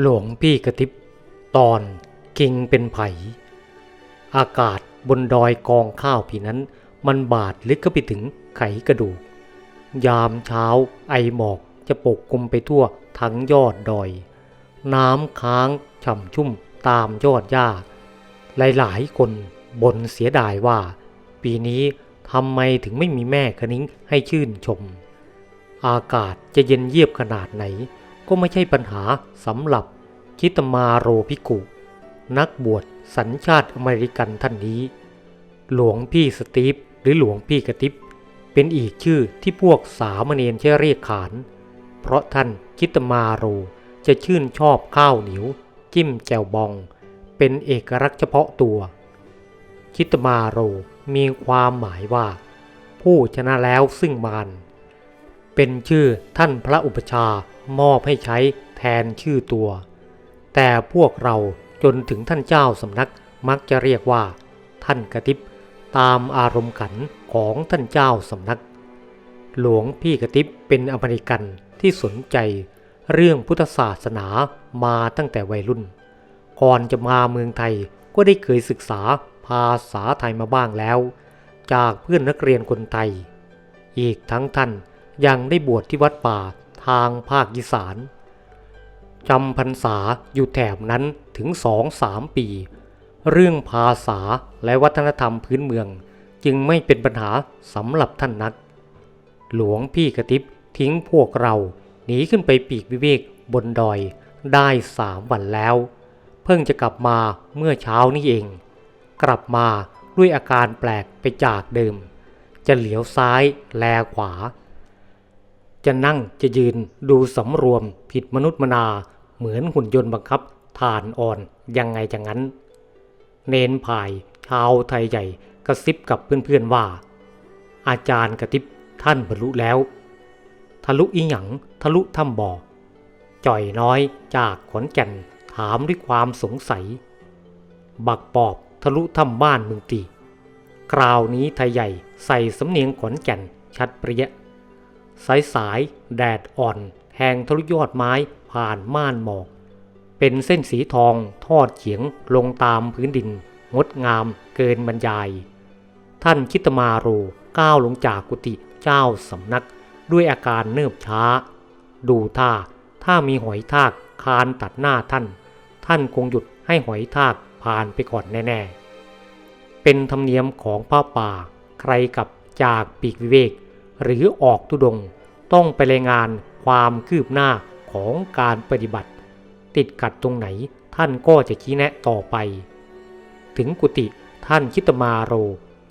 หลวงพี่กระติบตอนกิงเป็นไผ อากาศบนดอยกองข้าวผีนั้น มันบาดลึกเข้าไปถึงไขกระดูก ยามเช้าไอหมอกจะปกคลุมไปทั่วทั้งยอดดอย น้ำค้างฉ่ำชุ่มตามยอดหญ้า หลายๆคนบ่นเสียดายว่า ปีนี้ทำไมถึงไม่มีแม่คณิ้งให้ชื่นชม อากาศจะเย็นเยียบขนาดไหน ก็ไม่ใช่ปัญหาสำหรับคิตมาโรพิกุ นักบวชสัญชาติอเมริกันท่านนี้ หลวงพี่สตีฟหรือหลวงพี่กระติบเป็นอีกชื่อที่พวกสามเณรใช้เรียกขาน เพราะท่านคิตมาโรจะชื่นชอบข้าวเหนียว จิ้มแจ่วบอง เป็นเอกลักษณ์เฉพาะตัว คิตมาโรมีความหมายว่า ผู้ชนะแล้วซึ่งมาร เป็นชื่อท่านพระอุปชามอบให้ใช้แทนชื่อตัว แต่พวกเราจนถึงท่านเจ้าสำนักมักจะเรียกว่า ท่านกระติบตามอารมณ์ขันของท่านเจ้าสำนัก หลวงพี่กระติบเป็นอเมริกันที่สนใจเรื่องพุทธศาสนามาตั้งแต่วัยรุ่น ก่อนจะมาเมืองไทยก็ได้เคยศึกษาภาษาไทยมาบ้างแล้ว จากเพื่อนนักเรียนคนไทย อีกทั้งท่าน ยังได้บวชที่วัดป่าทางภาคอีสานจำพรรษาอยู่แถบนั้นถึงสองสามปี เรื่องภาษาและวัฒนธรรมพื้นเมือง จึงไม่เป็นปัญหาสำหรับท่านนัก หลวงพี่กระติบทิ้งพวกเราหนีขึ้นไปปีกวิเวกบนดอยได้สามวันแล้ว เพิ่งจะกลับมาเมื่อเช้านี้เอง กลับมาด้วยอาการแปลกไปจากเดิม จะเหลียวซ้ายแลขวา จะนั่งจะยืนดูสำรวมผิดมนุษย์มนา เหมือนหุ่นยนต์บังคับฐานอ่อนยังไงจังนั้น เนนพายชาวไทยใหญ่กระซิบกับเพื่อนๆว่า อาจารย์กระติบท่านบรรลุแล้ว ทะลุอีหยังทะลุถ้ำบ่อจ่อยน้อยจากขอนแก่นถามด้วยความสงสัย บักปอบทะลุถ้ำบ้านมึงตีคราวนี้ไทยใหญ่ใส่สำเนียงขอนแก่นชัดเปรี้ย สายสายแดดอ่อนแทงทะลุยอดไม้ผ่านม่านหมอก เป็นเส้นสีทองทอดเฉียงลงตามพื้นดิน งดงามเกินบรรยาย ท่านคิตมาโรก้าวลงจากกุฏิเจ้าสำนักด้วยอาการเนิบช้า ดูท่า ถ้ามีหอยทากคานตัดหน้าท่าน ท่านคงหยุดให้หอยทากผ่านไปก่อนแน่ๆ เป็นธรรมเนียมของป้าป่า ใครกับจากปีกวิเวก หรือออกทุดงต้องไปรายงานความคืบหน้าของการปฏิบัติ ติดขัดตรงไหนท่านก็จะชี้แนะต่อไป ถึงกุฏิท่านคิตมาโร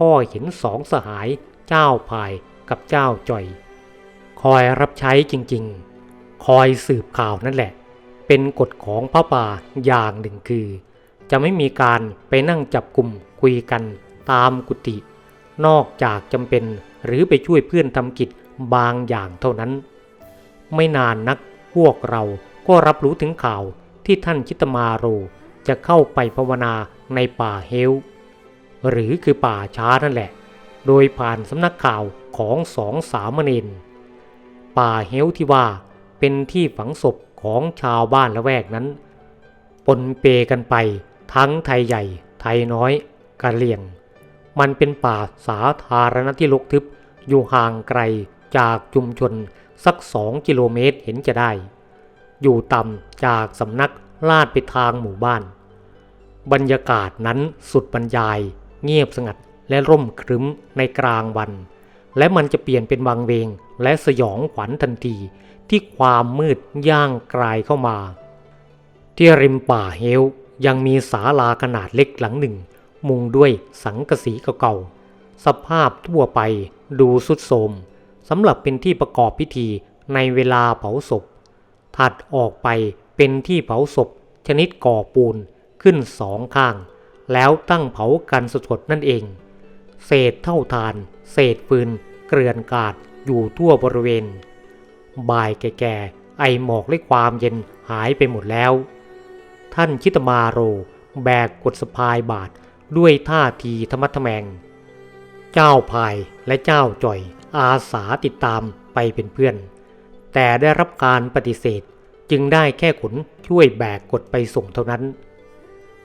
ก็เห็นสองสหายเจ้าพายกับเจ้าจ่อย คอยรับใช้จริงๆ คอยสืบข่าวนั่นแหละ เป็นกฎของพระป่าอย่างหนึ่งคือ จะไม่มีการไปนั่งจับกลุ่มคุยกันตามกุฏินอกจากจำเป็นหรือไปช่วยเพื่อนทำกิจบางอย่างเท่านั้น ไม่นานนักพวกเราก็รับรู้ถึงข่าวที่ท่านชิตมาโรจะเข้าไปภาวนาในป่าเฮล หรือคือป่าช้านั่นแหละ โดยผ่านสำนักข่าวของสองสามเณรป่าเฮลที่ว่าเป็นที่ฝังศพของชาวบ้านละแวกนั้นปนเปกันไปทั้งไทยใหญ่ ไทยน้อยกะเหลี่ยง มันเป็นป่าสาธารณะที่ลกทึบ อยู่ห่างไกลจากชุมชนสักสองกิโลเมตรเห็นจะได้ อยู่ต่ำจากสำนักลาดไปทางหมู่บ้าน บรรยากาศนั้นสุดบรรยาย เงียบสงัดและร่มครึ้มในกลางวัน และมันจะเปลี่ยนเป็นวังเวงและสยองขวัญทันทีที่ความมืดย่างกลายเข้ามา ที่ริมป่าเฮลยังมีศาลาขนาดเล็กหลังหนึ่ง มุงด้วยสังกะสีเก่าๆ สภาพทั่วไปดูสุดโทมสำหรับเป็นที่ประกอบพิธีในเวลาเผาศพ ถัดออกไปเป็นที่เผาศพชนิดก่อปูนขึ้นสองข้าง แล้วตั้งเผากันสดๆนั่นเอง เศษเท่าทาน เศษปืนเกลื่อนกาดอยู่ทั่วบริเวณ บ่ายแก่ๆไอหมอกและความเย็นหายไปหมดแล้ว ท่านคิตมาโร แบกกดสะพายบาท ด้วยท่าทีธรรมะทแมง เจ้าพายและเจ้าจ่อยอาสาติดตามไปเป็นเพื่อน แต่ได้รับการปฏิเสธจึงได้แค่ขนช่วยแบกกดไปส่งเท่านั้น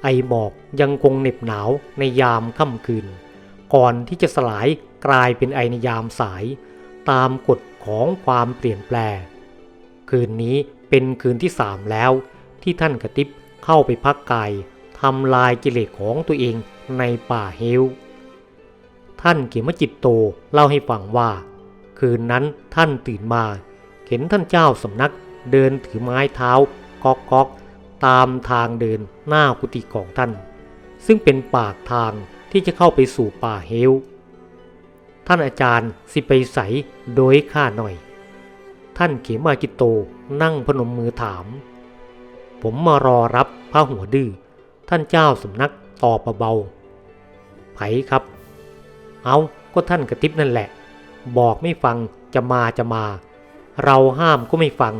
ไอหมอกยังคงเหน็บหนาวในยามค่ำคืน ก่อนที่จะสลายกลายเป็นไอในยามสาย ตามกฎของความเปลี่ยนแปลงคืนนี้เป็นคืนที่สามแล้วที่ท่านกระติบเข้าไปพักกาย ทำลายกิเลสของตัวเองในป่าเฮลท่านเขมจิตโตเล่าให้ฟังว่า คืนนั้นท่านตื่นมาเห็นท่านเจ้าสำนักเดินถือไม้เท้าก๊อกก๊อกตามทางเดินหน้ากุฏิของท่าน ซึ่งเป็นปากทางที่จะเข้าไปสู่ป่าเฮลท่านอาจารย์สิไปใสโดยข้าหน่อย ท่านเขมาจิตโตนั่งพนมมือถาม ผมมารอรับพระหัวดื้อ ท่านเจ้าสำนักตอบเบาๆไผครับ เอาก็ท่านกระติบนั่นแหละ บอกไม่ฟังจะมาจะมา เราห้ามก็ไม่ฟัง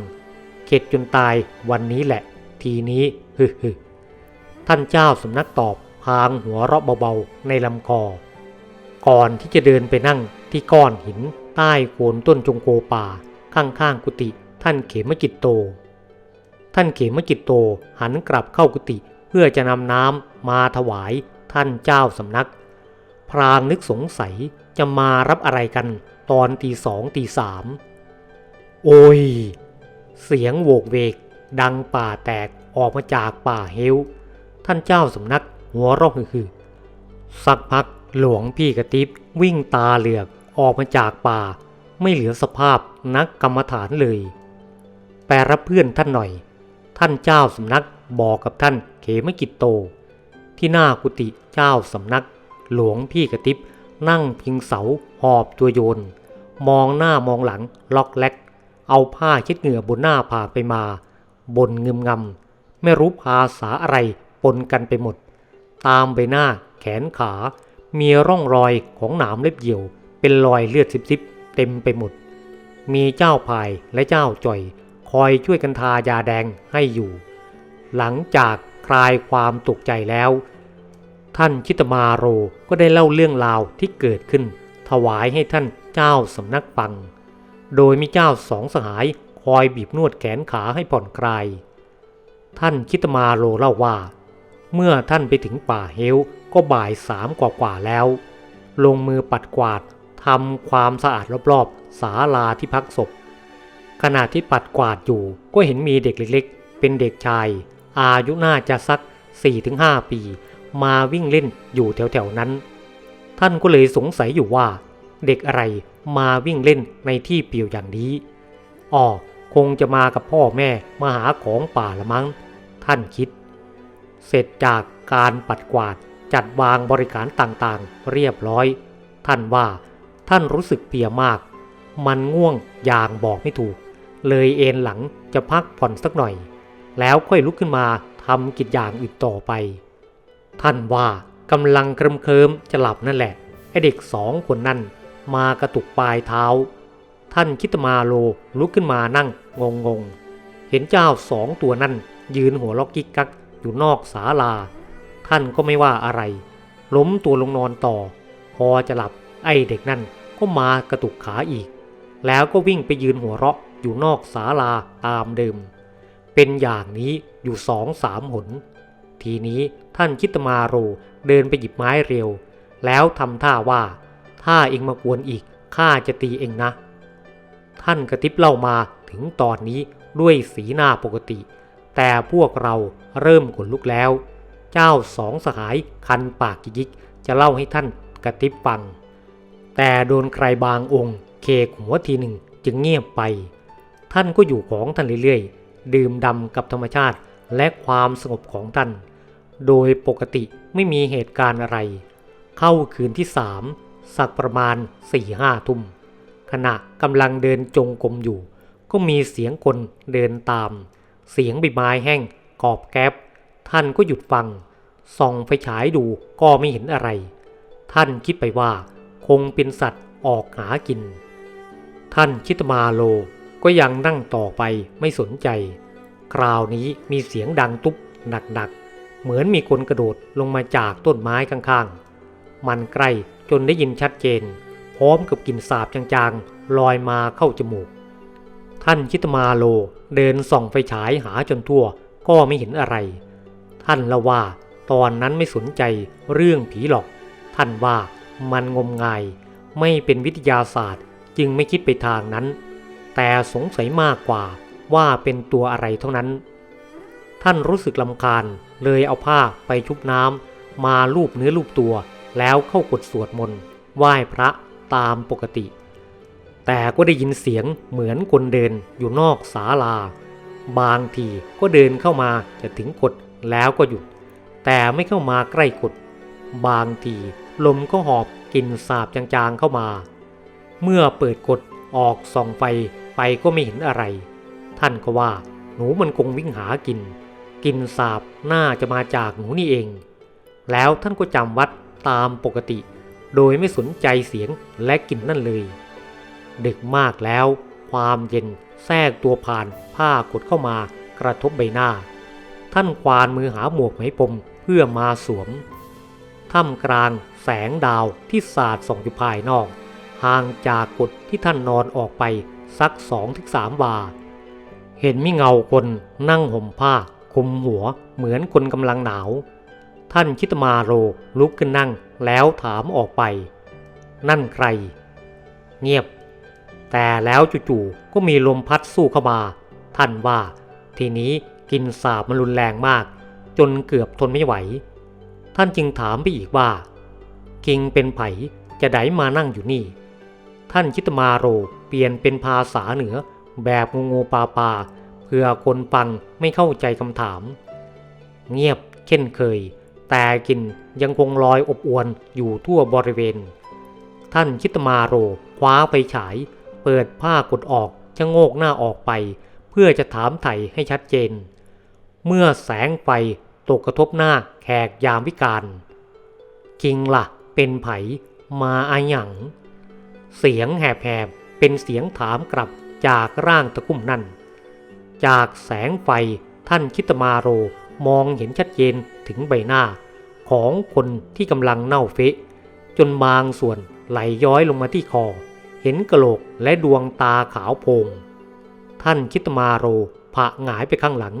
เข็ดจนตายวันนี้แหละ ทีนี้ฮึฮึท่านเจ้าสำนักตอบพางหัวเราะเบาๆในลำคอ ก่อนที่จะเดินไปนั่งที่ก้อนหินใต้โคนต้นจงโกป่า ข้างๆกุฏิท่านเขมจิตโต ท่านเขมจิตโตหันกลับเข้ากุฏิ พื่อจะนำน้ำมาถวายท่านเจ้าสำนัก พรางนึกสงสัยจะมารับอะไรกันตอนตีสองตีสามโอ้ย เสียงโวกเวก ดังป่าแตกออกมาจากป่าเฮลท่านเจ้าสำนักหัวรอกคือ สักพักหลวงพี่กระติบวิ่งตาเหลือกออกมาจากป่า ไม่เหลือสภาพนักกรรมฐานเลย แปรรับเพื่อนท่านหน่อย ท่านเจ้าสำนัก บอกกับท่านเขมกิจโต ที่หน้ากุฏิเจ้าสำนัก หลวงพี่กระติบนั่งพิงเสาหอบตัวโยน มองหน้ามองหลังล็อกแลก เอาผ้าเช็ดเหงื่อบนหน้าผ่าไปมาบนเงึมงำไม่รู้ภาษาอะไรปนกันไปหมด ตามใบหน้าแขนขา มีร่องรอยของหนามเล็บเหี่ยว เป็นรอยเลือดซิบๆเต็มไปหมด มีเจ้าพายและเจ้าจ่อย คอยช่วยกันทายาแดงให้อยู่ หลังจากคลายความตกใจแล้ว ท่านชิตมาโรก็ได้เล่าเรื่องราวที่เกิดขึ้น ถวายให้ท่านเจ้าสำนักฟัง โดยมีเจ้าสองสหายคอยบีบนวดแขนขาให้ผ่อนคลาย ท่านคิตมาโรเล่าว่า เมื่อท่านไปถึงป่าเฮลก็บ่ายสามกว่าๆแล้ว ลงมือปัดกวาดทำความสะอาดรอบๆศาลาที่พักศพขณะที่ปัดกวาดอยู่ก็เห็นมีเด็กเล็กๆ เป็นเด็กชาย อายุน่าจะสัก 4-5 ปี มาวิ่งเล่นอยู่แถวๆนั้น ท่านก็เลยสงสัยอยู่ว่า เด็กอะไรมาวิ่งเล่นในที่เปลี่ยวอย่างนี้อ๋อคงจะมากับพ่อแม่มาหาของป่าละมั้ง ท่านคิด เสร็จจากการปัดกวาดจัดวางบริการต่างๆ เรียบร้อย ท่านว่าท่านรู้สึกเพียมาก มันง่วงอย่างบอกไม่ถูก เลยเอนหลังจะพักผ่อนสักหน่อย แล้วค่อยลุกขึ้นมาทำกิจอย่างอื่นต่อไป ท่านว่ากำลังเคลิมเคลิมจะหลับนั่นแหละไอเด็กสองคนนั่นมากระตุกปลายเท้า ท่านคิตมาโลลุกขึ้นมานั่งงงงเห็นเจ้าสองตัวนั่นยืนหัวล็อกกิกกักอยู่นอกศาลา ท่านก็ไม่ว่าอะไร ล้มตัวลงนอนต่อ พอจะหลับไอเด็กนั่นก็มากระตุกขาอีก แล้วก็วิ่งไปยืนหัวเราะอยู่นอกศาลาตามเดิม เป็นอย่างนี้อยู่สองสามหน ทีนี้ท่านคิตมาโรเดินไปหยิบไม้เร็ว แล้วทำท่าว่า ถ้าเองมากวนอีกข้าจะตีเองนะ ท่านกระติบเล่ามาถึงตอนนี้ด้วยสีหน้าปกติ แต่พวกเราเริ่มขนลุกแล้ว เจ้าสองสหายคันปากยิกจะเล่าให้ท่านกระติบฟัง แต่โดนใครบางองค์ เคกหัวทีหนึ่งจึงเงียบไป ท่านก็อยู่ของท่านเรื่อยๆ ดื่มดำกับธรรมชาติและความสงบของท่าน โดยปกติไม่มีเหตุการณ์อะไร เข้าคืนที่สามสักประมาณสี่ห้าทุ่ม ขณะกำลังเดินจงกรมอยู่ ก็มีเสียงคนเดินตาม เสียงใบไม้แห้งกอบแก๊บท่านก็หยุดฟัง ส่องไฟฉายดูก็ไม่เห็นอะไร ท่านคิดไปว่าคงเป็นสัตว์ออกหากิน ท่านคิตมาโล ก็ยังนั่งต่อไปไม่สนใจ คราวนี้มีเสียงดังตุ๊บหนักๆ เหมือนมีคนกระโดดลงมาจากต้นไม้ข้างๆ มันใกล้จนได้ยินชัดเจน พร้อมกับกลิ่นสาบจางๆ ลอยมาเข้าจมูก ท่านชิตมาโลเดินส่องไฟฉายหาจนทั่วก็ไม่เห็นอะไร ท่านละว่าตอนนั้นไม่สนใจเรื่องผีหรอก ท่านว่ามันงมงาย ไม่เป็นวิทยาศาสตร์ จึงไม่คิดไปทางนั้น แต่สงสัยมากกว่าว่าเป็นตัวอะไรเท่านั้น ท่านรู้สึกลำคาญเลยเอาผ้าไปชุบน้ำมาลูบเนื้อลูบตัว แล้วเข้ากดสวดมนต์ไหว้พระตามปกติ แต่ก็ได้ยินเสียงเหมือนคนเดินอยู่นอกศาลา บางทีก็เดินเข้ามาจะถึงกดแล้วก็หยุด แต่ไม่เข้ามาใกล้กด บางทีลมก็หอบกลิ่นสาบจางๆเข้ามา เมื่อเปิดกดออกส่องไฟ ไปก็ไม่เห็นอะไร ท่านก็ว่าหนูมันคงวิ่งหากิน กินสาบน่าจะมาจากหนูนี่เอง แล้วท่านก็จำวัดตามปกติ โดยไม่สนใจเสียงและกลิ่นนั่นเลย ดึกมากแล้ว ความเย็นแทรกตัวผ่านผ้ากดเข้ามากระทบใบหน้า ท่านควานมือหาหมวกไหมพรมเพื่อมาสวมท่ามกลางแสงดาวที่สาดส่องอยู่ภายนอก ห่างจากกดที่ท่านนอนออกไป สักสองถึงสามวา เห็นมีเงาคนนั่งห่มผ้าคลุมหัวเหมือนคนกำลังหนาว ท่านชิตมาโรลุกขึ้นนั่งแล้วถามออกไป นั่นใคร เงียบ แต่แล้วจู่ๆก็มีลมพัดสู้เข้ามา ท่านว่า ทีนี้กินสาบมันรุนแรงมาก จนเกือบทนไม่ไหว ท่านจึงถามไปอีกว่า กิงเป็นไผจะไดมานั่งอยู่นี่ ท่านชิตมาโร ปลี่ยนเป็นภาษาเหนือแบบงูงูปลาปลาเพื่อคนฟังไม่เข้าใจคำถาม เงียบเช่นเคย แต่กลินยังคงลอยอบอวนอยู่ทั่วบริเวณ ท่านชิตมาโรคว้าไปฉาย เปิดผ้ากดออกชะโงกหน้าออกไป เพื่อจะถามไถ่ให้ชัดเจน เมื่อแสงไฟตกกระทบหน้าแขกยามวิการจริงละ่ะ เป็นไผมาอาหยัง เสียงแหบๆ เป็นเสียงถามกลับจากร่างตะคุ่มนั่น จากแสงไฟท่านคิตมาโรมองเห็นชัดเจนถึงใบหน้า ของคนที่กำลังเน่าเฟะ จนบางส่วนไหลย้อยลงมาที่คอ เห็นกระโหลกและดวงตาขาวโพลงท่านคิตมาโรผะหงายไปข้างหลัง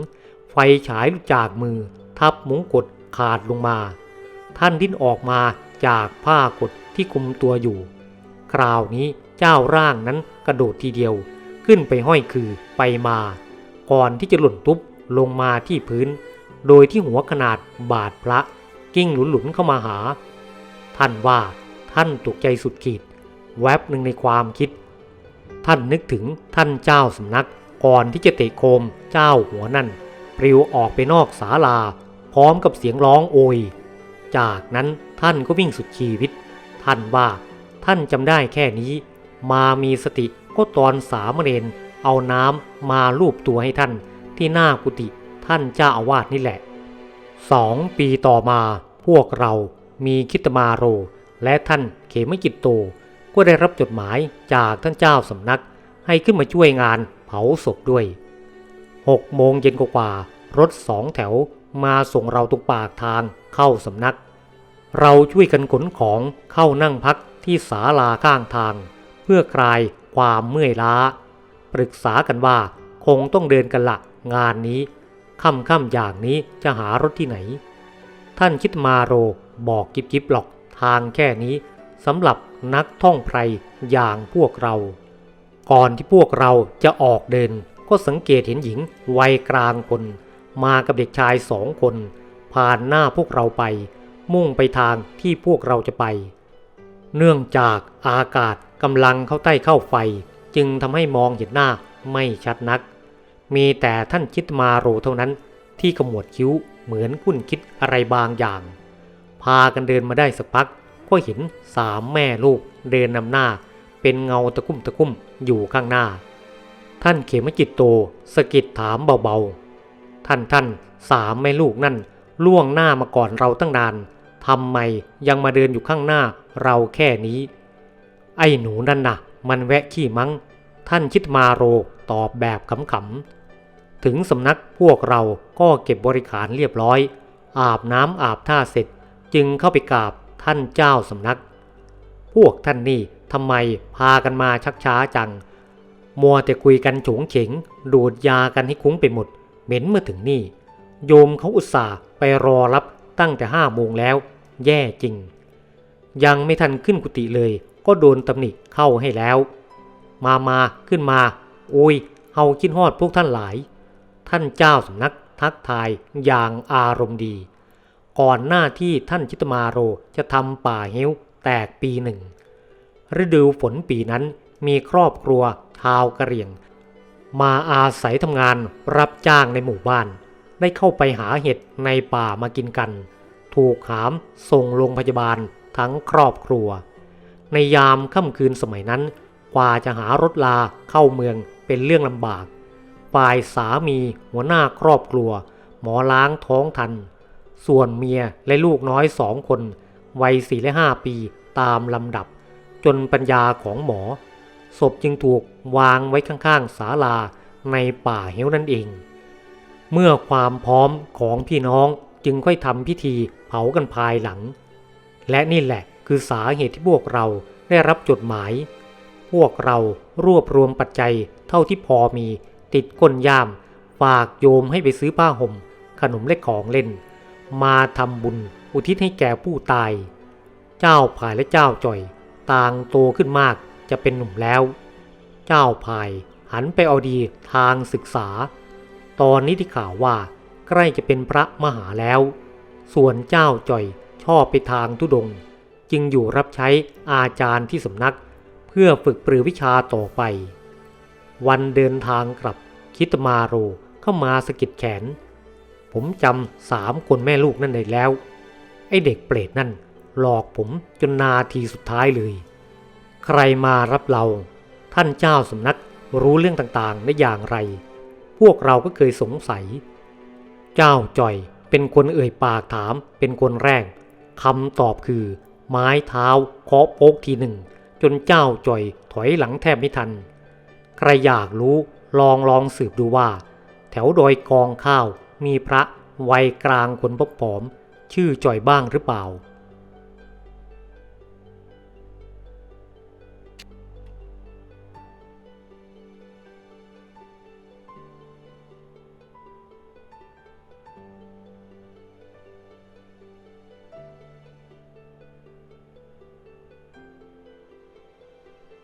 ไฟฉายลุจากมือ ทับมงกฎขาดลงมา ท่านดิ้นออกมาจากผ้ากดที่คุมตัวอยู่ คราวนี้ เจ้าร่างนั้นกระโดดทีเดียว ขึ้นไปห้อยคือไปมา ก่อนที่จะหล่นตุ๊บลงมาที่พื้น โดยที่หัวขนาดบาดพระกิ้งหลุนๆเข้ามาหา ท่านว่าท่านตกใจสุดขีด แวบหนึ่งในความคิด ท่านนึกถึงท่านเจ้าสำนักก่อนที่จะเตะโคมเจ้าหัวนั่นปลิวออกไปนอกศาลา พร้อมกับเสียงร้องโอย จากนั้นท่านก็วิ่งสุดชีวิต ท่านว่าท่านจำได้แค่นี้ มามีสติก็ตอนสามเณรเอาน้ำมาลูบตัวให้ท่านที่หน้ากุฏิท่านเจ้าอาวาสนี่แหละสองปีต่อมาพวกเรามีคิตมาโร และท่านเขมจิตโต ก็ได้รับจดหมายจากท่านเจ้าสำนัก ให้ขึ้นมาช่วยงานเผาศพด้วยหกโมงเย็นกว่ารถสองแถวมาส่งเราตรงปากทางเข้าสำนัก เราช่วยกันขนของเข้านั่งพักที่ศาลาข้างทาง เพื่อคลายความเมื่อยล้า ปรึกษากันว่าคงต้องเดินกันละงานนี้ค่ำๆอย่างนี้จะหารถที่ไหน ท่านคิดมาโรบอกจิบจิบหรอกทางแค่นี้สำหรับนักท่องไพรอย่างพวกเรา ก่อนที่พวกเราจะออกเดิน ก็สังเกตเห็นหญิงวัยกลางคน มากับเด็กชายสองคน ผ่านหน้าพวกเราไป มุ่งไปทางที่พวกเราจะไป เนื่องจากอากาศ กำลังเข้าใต้เข้าไฟ จึงทำให้มองเห็นหน้าไม่ชัดนัก มีแต่ท่านคิดมาโรเท่านั้นที่ขมวดคิ้วเหมือนคุ้นคิดอะไรบางอย่าง พากันเดินมาได้สักพัก ก็เห็นสามแม่ลูกเดินนำหน้า เป็นเงาตะคุ่มตะคุ่มอยู่ข้างหน้า ท่านเขมจิตโตสะกิดถามเบาๆ ท่านท่านสามแม่ลูกนั่นล่วงหน้ามาก่อนเราตั้งนานทำไมยังมาเดินอยู่ข้างหน้าเราแค่นี้ ไอ้หนูนั่นนะ่ะ มันแวะขี้มัง้ง ท่านคิดมาโรตอบแบบขำๆ ถึงสำนักพวกเราก็เก็บบริขารเรียบร้อย อาบน้ำอาบท่าเสร็จ จึงเข้าไปกราบท่านเจ้าสำนัก พวกท่านนี่ทำไมพากันมาชักช้าจัง มัวแต่คุยกันโฉงเฉงดูดยากันให้คุ้งไปหมด เหม็นเมื่อถึงนี่ โยมเขาอุตส่าห์ไปรอรับตั้งแต่ห้าโมงแล้ว แย่จริง ยังไม่ทันขึ้นกุฏิเลย ก็โดนตำหนิเข้าให้แล้ว มามาขึ้นมา โอ้ยเฮาคิดฮอดพวกท่านหลาย ท่านเจ้าสำนักทักทายอย่างอารมณ์ดี ก่อนหน้าที่ท่านชิตมาโรจะทำป่าเฮวแตกปีหนึ่ง ฤดูฝนปีนั้นมีครอบครัวชาวกะเหรี่ยง มาอาศัยทำงานรับจ้างในหมู่บ้าน ได้เข้าไปหาเห็ดในป่ามากินกัน ถูกหามส่งโรงพยาบาลทั้งครอบครัว ในยามค่ำคืนสมัยนั้น กว่าจะหารถลาเข้าเมืองเป็นเรื่องลำบาก ฝ่ายสามีหัวหน้าครอบครัว หมอล้างท้องทัน ส่วนเมียและลูกน้อยสองคน วัยสี่และห้าปีตามลำดับ จนปัญญาของหมอ ศพจึงถูกวางไว้ข้างๆศาลาในป่าเฮวนั่นเอง เมื่อความพร้อมของพี่น้องจึงค่อยทำพิธีเผากันภายหลัง และนี่แหละ คือสาเหตุที่พวกเราได้รับจดหมาย พวกเรารวบรวมปัจจัยเท่าที่พอมี ติดก้นย่าม ฝากโยมให้ไปซื้อผ้าห่ม ขนมและของเล่น มาทำบุญอุทิศให้แก่ผู้ตาย เจ้าพายและเจ้าจ่อย ต่างโตขึ้นมากจะเป็นหนุ่มแล้ว เจ้าพายหันไปเอาดีทางศึกษา ตอนนี้ที่ข่าวว่าใกล้จะเป็นพระมหาแล้ว ส่วนเจ้าจ่อยชอบไปทางทุดง จึงอยู่รับใช้อาจารย์ที่สำนัก เพื่อฝึกปรือวิชาต่อไป วันเดินทางกลับคิตมาโรเข้ามาสะกิดแขน ผมจำสามคนแม่ลูกนั่นได้แล้ว ไอเด็กเปรตนั่นหลอกผมจนนาทีสุดท้ายเลย ใครมารับเรา ท่านเจ้าสำนักรู้เรื่องต่างๆได้อย่างไร พวกเราก็เคยสงสัย เจ้าจ่อยเป็นคนเอ่ยปากถามเป็นคนแรกคำตอบคือ ไม้เท้าเคาะโป๊กทีหนึ่ง จนเจ้าจ่อยถอยหลังแทบไม่ทัน ใครอยากรู้ลองลองสืบดูว่า แถวดอยกองข้าวมีพระวัยกลางคนผอม ชื่อจ่อยบ้างหรือเปล่า